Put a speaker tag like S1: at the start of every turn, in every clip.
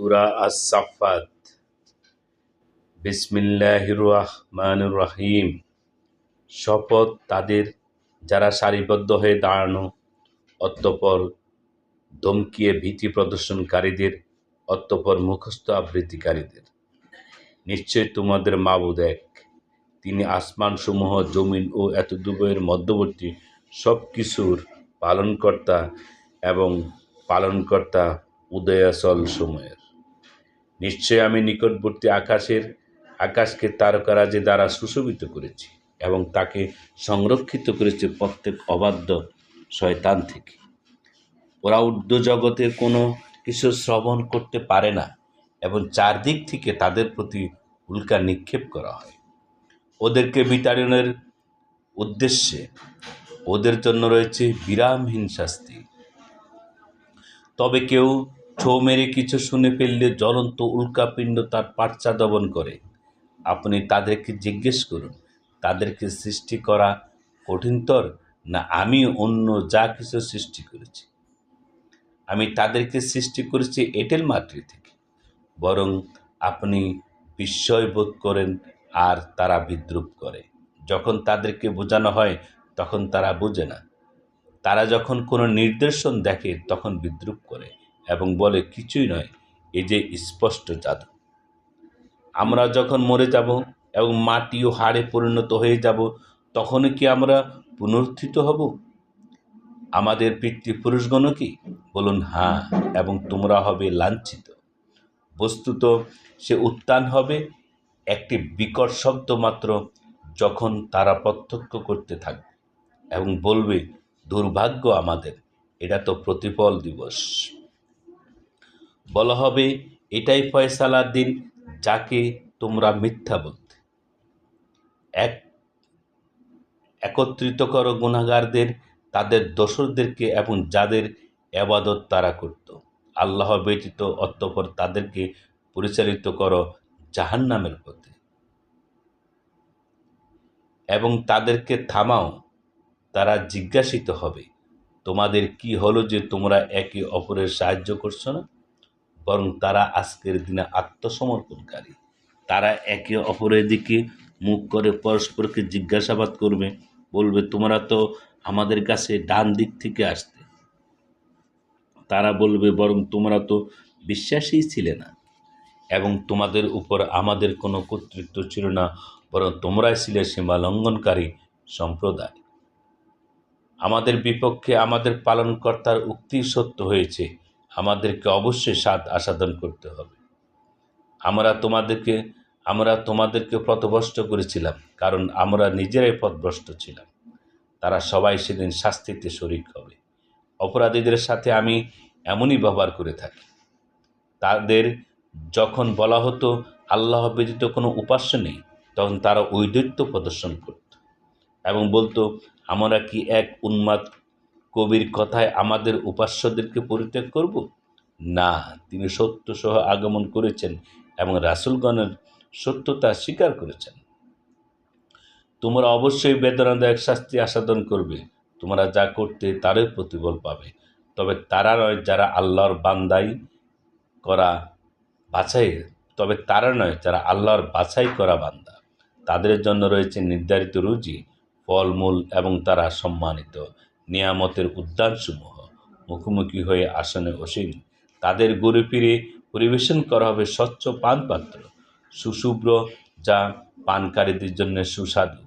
S1: সুরা আস-সাফাত বিসমিল্লাহির রহমানির রহিম শপথ তাদের যারা সারিবদ্ধ হয়ে দাঁড়ানো, অতঃপর ধমকিয়ে ভীতি প্রদর্শনকারীদের, অতঃপর মুখস্থ আবৃত্তিকারীদের। নিশ্চয় তোমাদের মাবুদ এক। তিনি আসমানসমূহ, জমিন ও এত এতদুবয়ের মধ্যবর্তী সব কিছুর পালনকর্তা এবং পালনকর্তা উদয়াচল সময়ের নিশ্চয় আমি নিকটবর্তী আকাশের, আকাশকে তারকারাজে দ্বারা সুশোভিত করেছি এবং তাকে সংরক্ষিত করেছে প্রত্যেক অবাধ্য শয়তান থেকে। ওরা ঊর্ধ্ব জগতের কোনো কিছু শ্রবণ করতে পারে না এবং চারদিক থেকে তাদের প্রতি উল্কা নিক্ষেপ করা হয়। ওদেরকে বিতাড়নের উদ্দেশ্যে ওদের জন্য রয়েছে বিরামহীন শাস্তি। তবে কেউ ছো মেরে কিছু শুনে ফেললে জ্বলন্ত উল্কাপিণ্ড তার পার্চা দমন করে। আপনি তাদেরকে জিজ্ঞেস করুন, তাদেরকে সৃষ্টি করা কঠিনতর না আমি অন্য যা কিছু সৃষ্টি করেছি? আমি তাদেরকে সৃষ্টি করেছি এটেল মাটি থেকে। বরং আপনি বিস্ময় বোধ করেন আর তারা বিদ্রুপ করে। যখন তাদেরকে বোঝানো হয়, তখন তারা বোঝে না। তারা যখন কোনো নির্দেশন দেখে, তখন বিদ্রুপ করে। এবং বলে, কিছুই নয়, এ যে স্পষ্ট জাদু। আমরা যখন মরে যাব এবং মাটি ও হাড়ে পরিণত হয়ে যাব তখন কি আমরা পুনরুত্থিত হব? আমাদের পিতৃপুরুষগণ কি? বলুন হ্যাঁ এবং তোমরা হবে লাঞ্ছিত। বস্তুত সে উত্থান হবে একটি বিকট শব্দ মাত্র যখন তারা প্রত্যক্ষ করতে থাকবে এবং বলবে, দুর্ভাগ্য আমাদের, এটা তো প্রতিফল দিবস। বলা হবে, এটাই ফয়সালার দিন যাকে তোমরা মিথ্যা বলতে। এক, একত্রিত করো গুণাগারদের তাদের দোসরদেরকে এবং যাদের এবাদত তারা করত। আল্লাহ ব্যতীত অতঃপর তাদেরকে পরিচালিত করো জাহান্নামের পথে। এবং তাদেরকে থামাও, তারা জিজ্ঞাসিত হবে, তোমাদের কি হলো যে তোমরা একে অপরের সাহায্য করছ না? বরং তারা আজকের দিনে আত্মসমর্পণকারী। তারা একে অপরের দিকে মুখ করে পরস্পরকে জিজ্ঞাসাবাদ করবে, বলবে, তোমরা তো আমাদের কাছে ডান দিক থেকে আসতে। তারা বলবে, বরং তোমরা তো বিশ্বাসী ছিলে না এবং তোমাদের উপর আমাদের কোনো কর্তৃত্ব ছিল না, বরং তোমরাই ছিলে সীমা লঙ্ঘনকারী সম্প্রদায়। আমাদের বিপক্ষে আমাদের পালনকর্তার উক্তি সত্য হয়েছে। আমাদেরকে অবশ্যই স্বাদ আস্বাদন করতে হবে। আমরা তোমাদেরকে আমরা তোমাদেরকে পথভ্রষ্ট করেছিলাম, কারণ আমরা নিজেরাই পথভ্রষ্ট ছিলাম। তারা সবাই সেদিন শাস্তিতে শরিক হবে। অপরাধীদের সাথে আমি এমনই ব্যবহার করে থাকি। তাদের যখন বলা হতো, আল্লাহ ব্যতীত কোনো উপাস্য নেই, তখন তারা ঔদৈত্য প্রদর্শন করত এবং বলতো, আমরা কি এক উন্মাদ কবির কথায় আমাদের উপাস্যদেরকে পরিত্যাগ করব? না, তিনি সত্য সহ আগমন করেছেন এবং রাসুলগণের সত্যতা স্বীকার করেছেন। তোমরা অবশ্যই বেদনাদায়ক শাস্তি আসাদন করবে। তোমরা যা করতে তারই প্রতিফল পাবে। তবে তারা নয় যারা আল্লাহর বান্দাই করা বাছাই, তবে তারা নয় যারা আল্লাহর বাছাই করা বান্দা। তাদের জন্য রয়েছে নির্ধারিত রুজি, ফলমূল এবং তারা সম্মানিত। নিয়ামতের উদ্যানসমূহ, মুখোমুখি হয়ে আসনে অসীম তাদের গড়ে ফিরে পরিবেশন করা হবে স্বচ্ছ পানপাত্র, সুশুভ্র যা পানকারীদের জন্য সুস্বাদু,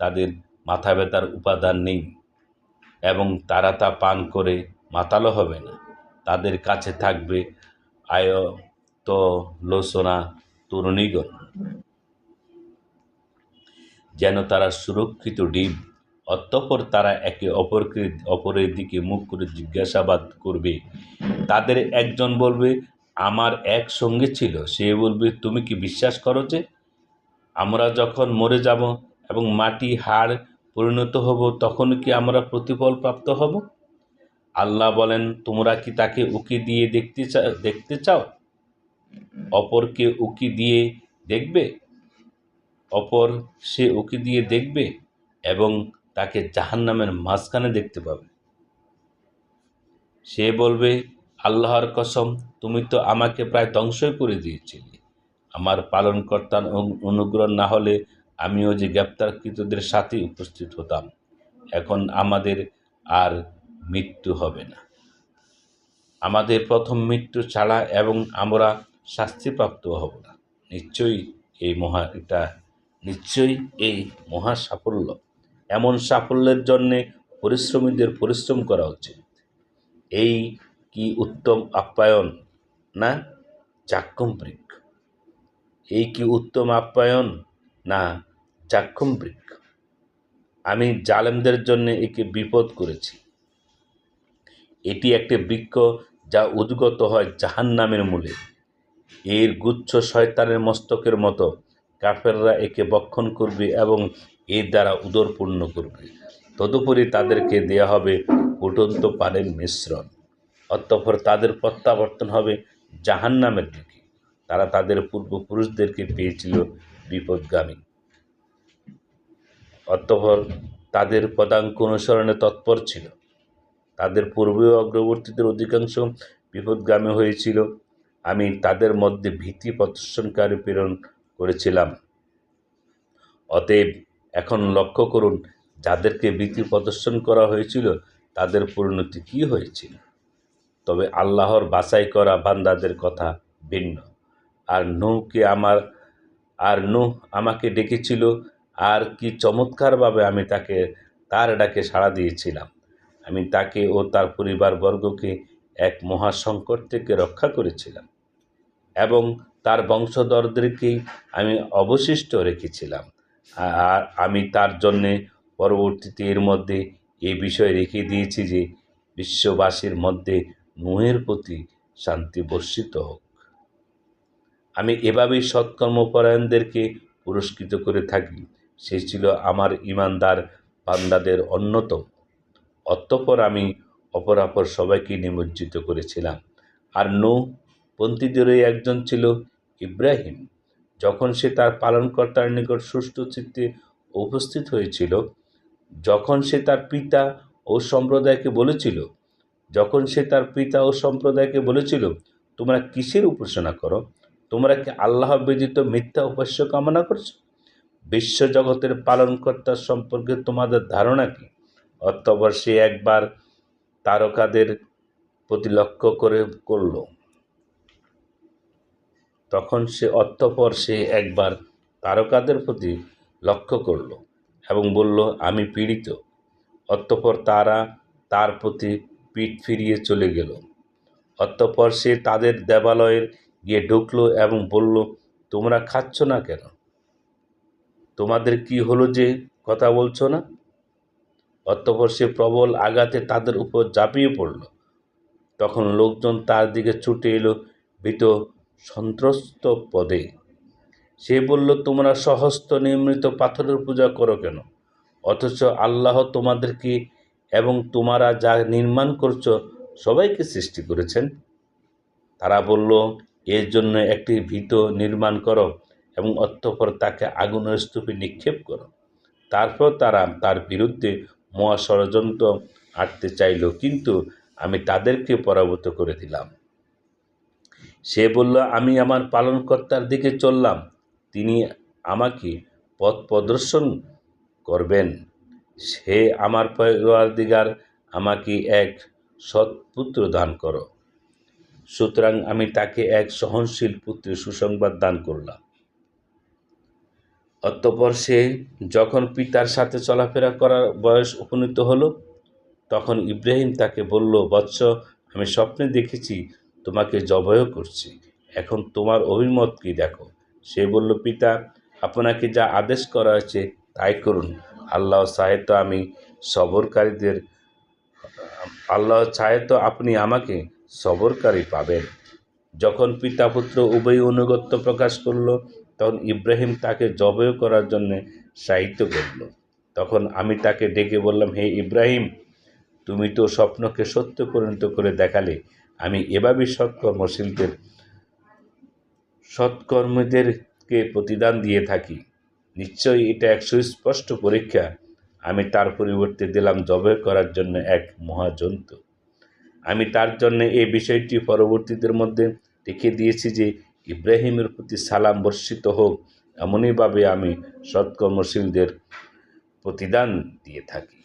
S1: তাদের মাথা ব্যথার উপাদান নেই এবং তারা তা পান করে মাতালো হবে না। তাদের কাছে থাকবে আয় তো লোচনা তরুণীগণ, যেন তারা সুরক্ষিত ডিম অতঃপর তারা একে অপরকে, অপরের দিকে মুখ করে জিজ্ঞাসাবাদ করবে। তাদের একজন বলবে, আমার এক সঙ্গে ছিল। সে বলবে, তুমি কি বিশ্বাস করো যে আমরা যখন মরে যাব এবং মাটি, হাড় পরিণত হব, তখন কি আমরা প্রতিফল প্রাপ্ত হব? আল্লাহ বলেন, তোমরা কি তাকে উকি দিয়ে দেখতে চা, দেখতে চাও? অপরকে উকি দিয়ে দেখবে? অপর সে উকি দিয়ে দেখবে? এবং তাকে জাহান্নামের মাঝখানে দেখতে পাবে। সে বলবে, আল্লাহর কসম, তুমি তো আমাকে প্রায় ধ্বংসই করে দিয়েছিলে। আমার পালনকর্তার অনু- অনুগ্রহ না হলে আমিও যে গ্রেপ্তারকৃতদের সাথে উপস্থিত হতাম। এখন আমাদের আর মৃত্যু হবে না। আমাদের প্রথম মৃত্যু ছাড়া এবং আমরা শাস্তিপ্রাপ্ত হব না। নিশ্চয়ই এই মহা, এটা নিশ্চয়ই এই মহা সাফল্য এমন সাফল্যের জন্যে পরিশ্রমীদের পরিশ্রম করা উচিত। এই কি উত্তম আপ্যায়ন না চাক্ষুম্বৃক এই কি উত্তম আপ্যায়ন না চাক্ষুম্বৃক আমি জালেমদের জন্য একে বিপদ করেছি। এটি একটি বৃক্ষ যা উদ্গত হয় জাহান্নামের মূলে। এর গুচ্ছ শয়তানের মস্তকের মতো। কাফেররা একে বক্ষণ করবে এবং এর দ্বারা উদর পূর্ণ করবে। তদুপরি তাদেরকে দেয়া হবে ফুটন্ত পানের মিশ্রণ। অতঃপর তাদের প্রত্যাবর্তন হবে জাহান্নামের দিকে। তারা তাদের পূর্বপুরুষদেরকে পেয়েছিল বিপদগামী। অতঃপর তাদের পদাঙ্ক অনুসরণে তৎপর ছিল। তাদের পূর্বে অগ্রবর্তীদের অধিকাংশ বিপদগামী হয়েছিল। আমি তাদের মধ্যে ভীতি প্রদর্শনকারী প্রেরণ করেছিলাম। অতএব এখন লক্ষ্য করুন, যাদেরকে ভীতি প্রদর্শন করা হয়েছিল, তাদের পরিণতি কী হয়েছিল? তবে আল্লাহর বাছাই করা বান্দাদের কথা ভিন্ন। আর নূহকে আমার, আর নূহ আমাকে ডেকেছিল, আর কি চমৎকারভাবে আমি তাকে, তার ডাকে সাড়া দিয়েছিলাম। আমি তাকে ও তার পরিবারবর্গকে এক মহা সংকট থেকে রক্ষা করেছিলাম। এবং তার বংশধরদেরকেই আমি অবশিষ্ট রেখেছিলাম। আর আমি তার জন্যে পরবর্তীতে এর মধ্যে এ বিষয় রেখে দিয়েছি যে বিশ্ববাসীর মধ্যে নুহের প্রতি শান্তি বর্ষিত হোক। আমি এভাবেই সৎকর্মপরায়ণদেরকে পুরস্কৃত করে থাকি। সে ছিল আমার ইমানদার বান্দাদের অন্যতম। অতঃপর আমি অপরাপর সবাইকে নিমজ্জিত করেছিলাম। আর নৌ পন্থীদেরই একজন ছিল ইব্রাহিম। যখন সে তার পালনকর্তার নিকট সুষ্ঠু চিত্তে উপস্থিত হয়েছিল, যখন সে তার পিতা ও সম্প্রদায়কে বলেছিল, যখন সে তার পিতা ও সম্প্রদায়কে বলেছিল, তোমরা কিসের উপাসনা করো? তোমরা কি আল্লাহ ব্যতীত মিথ্যা উপাস্য কামনা করছ? বিশ্বজগতের পালনকর্তা সম্পর্কে তোমাদের ধারণা কি? অতঃপর সে একবার তারকাদের প্রতি লক্ষ্য করে করল তখন সে অতঃপর সে একবার তারকাদের প্রতি লক্ষ্য করল এবং বলল, আমি পীড়িত। অতঃপর তারা তার প্রতি পিঠ ফিরিয়ে চলে গেল। অতঃপর সে তাদের দেবালয়ের গিয়ে ঢুকলো এবং বলল, তোমরা খাচ্ছ না কেন? তোমাদের কি হলো যে কথা বলছো না? অতঃপর সে প্রবল আঘাতে তাদের উপর ঝাঁপিয়ে পড়ল। তখন লোকজন তার দিকে ছুটে এলো, ভীত সন্ত্রস্ত পদে। সে বলল, তোমরা সহস্ত নির্মিত পাথরের পূজা করো কেন? অথচ আল্লাহ তোমাদেরকে এবং তোমরা যা নির্মাণ করছ সবাইকে সৃষ্টি করেছেন। তারা বলল, এর জন্য একটি ভীত নির্মাণ করো এবং অতঃপর তাকে আগুনের স্তূপে নিক্ষেপ করো। তারপর তারা তার বিরুদ্ধে মহা ষড়যন্ত্র আটতে চাইল, কিন্তু আমি তাদেরকে পরাভূত করে দিলাম। সে বলল, আমি আমার পালনকর্তার দিকে চললাম। তিনি আমাকে পথ প্রদর্শন করবেন। সে আমার দিগার আমাকে এক সৎপুত্র দান করো। সুতরাং আমি তাকে এক সহনশীল পুত্রের সুসংবাদ দান করলাম। অতঃপর সে যখন পিতার সাথে চলাফেরা করার বয়স উপনীত হলো, তখন ইব্রাহিম তাকে বলল, বৎস, আমি স্বপ্নে দেখেছি তোমাকে জবয় করছি। এখন তোমার অভিমত কি দেখো? সে বলল, পিতা, আপনাকে যা আদেশ করা হয়েছে তাই করুন। আল্লাহ তো আমি সবরকারীদের, আল্লাহ চাহে তো আপনি আমাকে সবরকারী পাবেন। যখন পিতা পুত্র উভয় অনুগত্য প্রকাশ করল, তখন ইব্রাহিম তাকে জবয় করার জন্য সাহিত্য করল। তখন আমি তাকে ডেকে বললাম, হে ইব্রাহিম, তুমি তো স্বপ্নকে সত্য পরিণত করে দেখালে। আমি এভাবেই সৎকর্মশীলদের সৎকর্মীদেরকে প্রতিদান দিয়ে থাকি। নিশ্চয়ই এটা এক সুস্পষ্ট পরীক্ষা। আমি তার পরিবর্তে দিলাম জবাই করার জন্য এক মহাজন্তু। আমি তার জন্য এই বিষয়টি পরবর্তীদের মধ্যে রেখে দিয়েছি যে, ইব্রাহিমের প্রতি সালাম বর্ষিত হোক, এমনইভাবে আমি সৎকর্মশীলদের প্রতিদান দিয়ে থাকি।